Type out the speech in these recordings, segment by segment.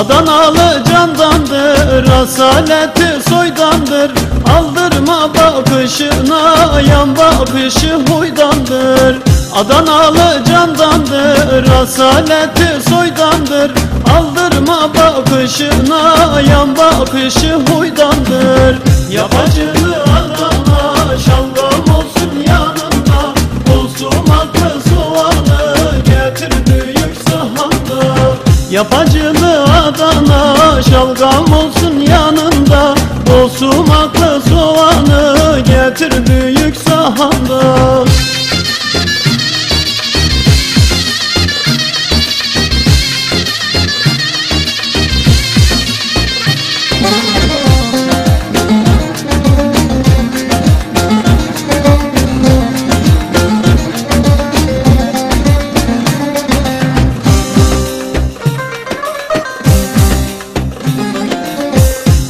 Adanalı candandır, asaleti soydandır. Aldırma bakışına, yan bakışı huydandır. Adanalı candandır, asaleti soydandır. Aldırma bakışına, yan bakışı huydandır. Yapacılı sahanda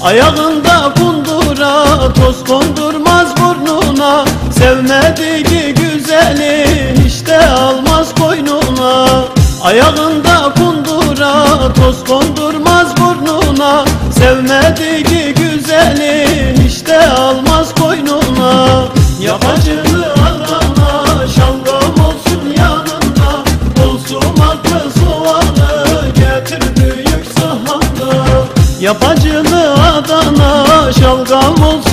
Ayağında kundura toz kondurmaz burnuna Sevmediği güzeli hiç de almaz koynuna Ayağında kundura toz kondurmaz burnuna. Sevmediği güzeli hiç de almaz koynuna Yapacılı Adana şalgam olsun yanında. Olsun aklı soğanı getir büyük sahanda. Yapacılı Adana şalgam olsun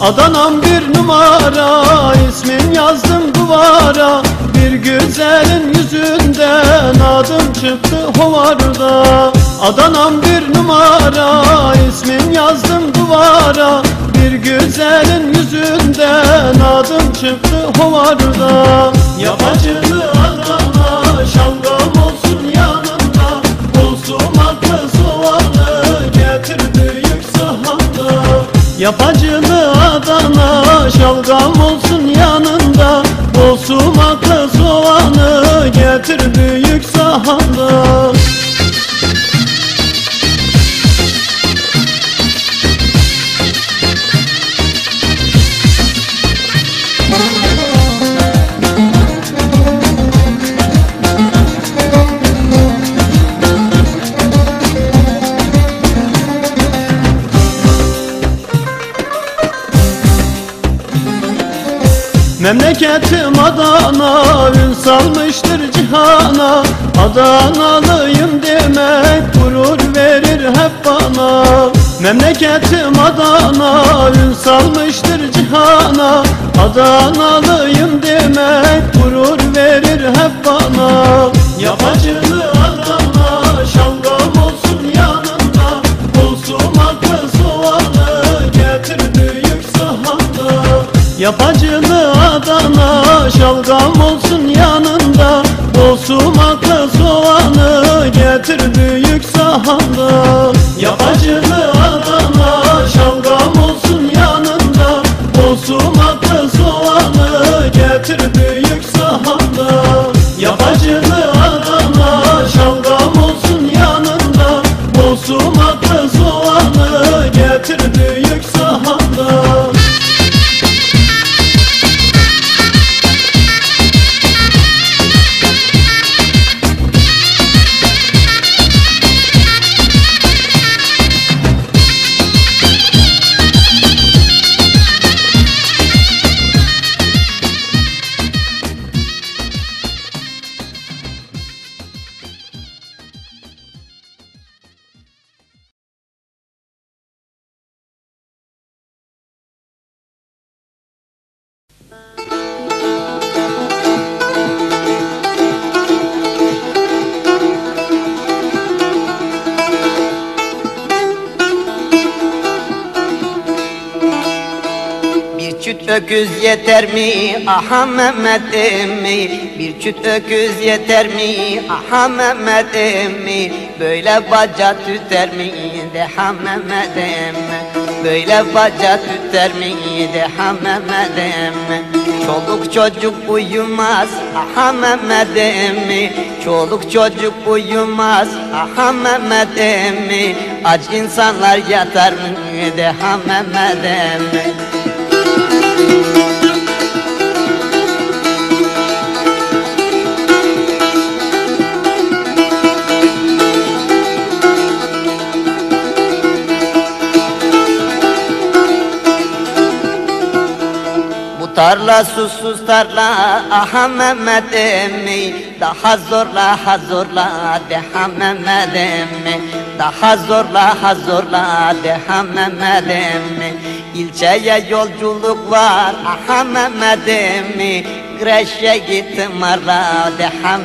Adanam bir numara ismin yazdım duvara. Bir güzelin yüzünden adım çıktı hovarda. Adanam bir numara ismin yazdım duvara. Bir güzelin yüzünden adım çıktı hovarda. Yapacılı Adana şalgam olsun yanında Olsun aklı soğanı getir büyük sahanda. Adana şalgam olsun yanında O sumaklı soğanı getir büyük sahanda Memleketim Adana ün salmıştır cihana. Adanalıyım demek gurur verir hep bana. Memleketim Adana ün salmıştır cihana. Adanalıyım demek gurur verir hep bana. Yapacılı Adana şalgam olsun yanında. Olsun aklı soğanı getir büyük sahanda. Yapacılı Şalgam olsun yanında O sumaklı soğanı getir büyük sahanda. Yapacılı Adana şalgam olsun yanında O sumaklı soğanı getir büyük sahanda. Yapacılı Adana şalgam olsun yanında O sumaklı öküz yeter mi? Aha Mehmet emmi. Bir çüt öküz yeter mi? Aha Mehmet emmi. Böyle baca tüter mi? De ha Mehmet emmi. Böyle baca tüter mi? De ha Mehmet emmi. Çoluk çocuk uyumaz. Aha Mehmet emmi. Çoluk çocuk uyumaz. Aha Mehmet emmi. Aç insanlar yatar mı? De ha Mehmet emmi tarla susuz tarla aha Mehmet emmi. Daha zorla ha zorla de ha Mehmet emmi. Daha zorla ha zorla de ha Mehmet emmi İlçeye yolculuk var. Aha Mehmet emmi Greşe gittim arla de ha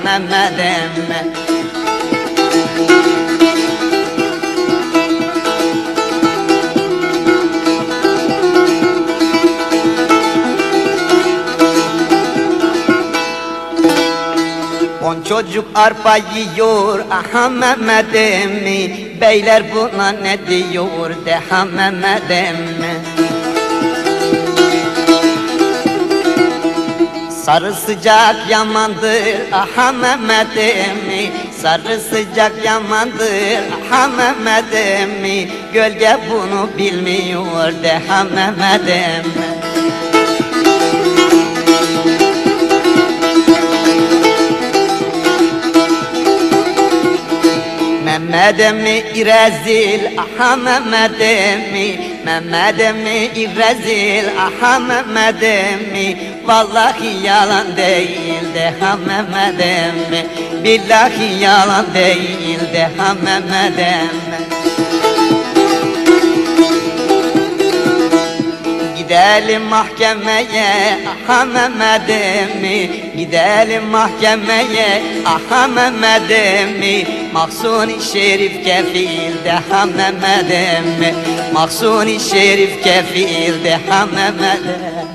Mehmet emmi On çocuk arpa yiyor aha Mehmet emmi Beyler buna ne diyor de ha Mehmet emmi Sarı sıcak yamandır aha Mehmet emmi Sarı sıcak yamandır aha Mehmet emmi Gölge bunu bilmiyor de ha Mehmet emmi Mehmet emmi Mehmet emmi irezil aha Mehmet emmi Vallahi yalan değil de ha Mehmet Billahi yalan değil de ha Mehmet Gidelim mahkemeye aha Mehmet emmi Gidelim mahkemeye aha Mehmet emmi Maksuni Şerif kefil de ha Mehmet emmi Maksuni Şerif kefil de ha Mehmet emmi